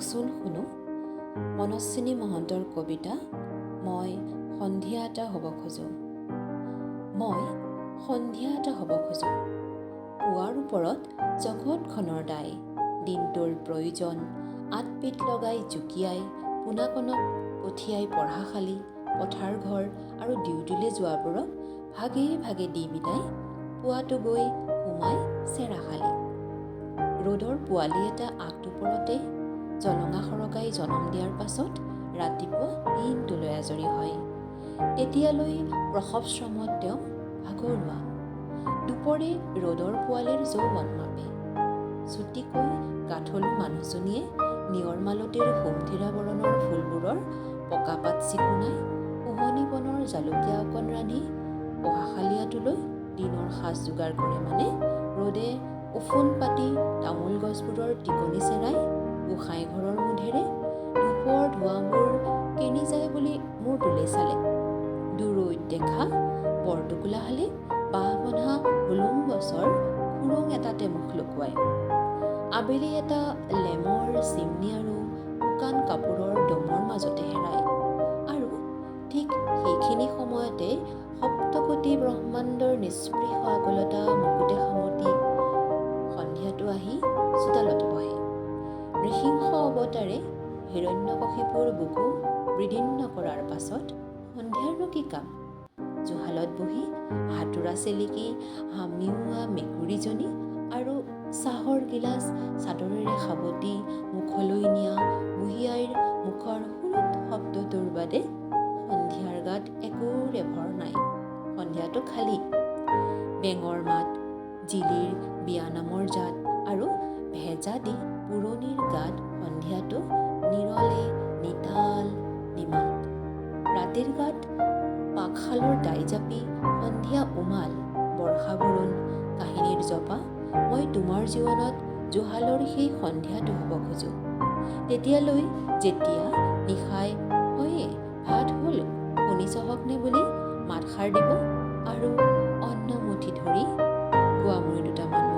আহকচোন শুনো। মনস্বিনী মহন্তৰ কবিতা মই সন্ধিয়া এটা হ'ব খোজোঁ। মই সন্ধিয়া এটা হ'ব খোজোঁ। পুৱাৰ ওপৰত জগতখনৰ দায় দিনটোৰ প্ৰয়োজন আতপিত লগাই জুকিয়াই পোনাকণক পঠিয়াই পঢ়াশালী পথাৰ ঘৰ আৰু ডিউটিলৈ যোৱাবোৰক ভাগে ভাগে দি বিদায় পুৱাটো গৈ সোমাই চেৰাশালী ৰ'দৰ পোৱালি এটা আগটোপৰতে জলঙা সৰকাই জনম দিয়াৰ পাছত ৰাতিপুৱা দিনটোলৈ আজৰি হয়। তেতিয়ালৈ প্ৰসৱ শ্ৰমত তেওঁ ভাগৰুৱা। দুপৰে ৰ'দৰ পোৱালিৰ যৌৱন মাপে। চুটিকৈ গাঁঠলো মানুহজনীয়ে নিয়ৰ মালতীৰ সুমথিৰা বৰণৰ ফুলবোৰৰ পকা পাত চিকুণাই উমনি বনৰ জালুকীয়া অকণ ৰান্ধি পঢ়াশালীয়াটোলৈ দিনৰ সাজ যোগাৰ কৰে মানে ৰ'দে উফোন পাতি তামোল গছবোৰৰ টিকনি চেৰাই গোসাঁই ঘৰৰ মুধেৰে ধূপৰ ধোঁৱাবোৰ কেনি যায় বুলি মূৰ তুলি চালে। দূৰৈত দেখা বৰটোকোলাহালে বাঁহ বন্ধা হুলুং গছৰ খুৰুং এটাতে মুখ লুকুৱাই আবেলি এটা লেমৰ চিমনি আৰু শুকান কাপোৰৰ দমৰ মাজতে হেৰাই। আৰু ঠিক সেইখিনি সময়তে সপ্তকোটি ব্ৰহ্মাণ্ডৰ নিস্পৃহ আগলতা মুকুটে সামতি নৃসিংহ অৱতাৰে হিৰণ্যকশিপুৰ বুকু বিদীৰ্ণ কৰাৰ পাছত সন্ধিয়াৰনো কি কাম? জুহালত বহি হাতোৰা চেলেকি হামিওৱা মেকুৰীজনী আৰু চাহৰ গিলাচ চাদৰেৰে সাৱটি মুখলৈ নিয়া বুঢ়ী আইৰ মুখৰ সুৰত শব্দটোৰ বাদে সন্ধিয়াৰ গাত একোৰে ভৰ নাই। সন্ধিয়াটো খালী। বেঙৰ মাত জিলিৰ বিয়ানামৰ জাত আৰু ভেজা দি পুৰণিৰ গাত সন্ধিয়াটো নিৰলে নিতাল নিমাত ৰাতিৰ গাত পাকশালৰ দাই জাপি সন্ধিয়া উমাল বৰ্ষা বৰুণ কাহিনীৰ জপা মই তোমাৰ জীৱনত জুহালৰ সেই সন্ধিয়াটো হ'ব খোজোঁ। তেতিয়ালৈ যেতিয়া নিশাই হয়ে ভাত হ'ল শুনিছহকনে বুলি মাতষাৰ দিব আৰু অন্ন মুঠি ধৰি গোৱামুৰি দুটামান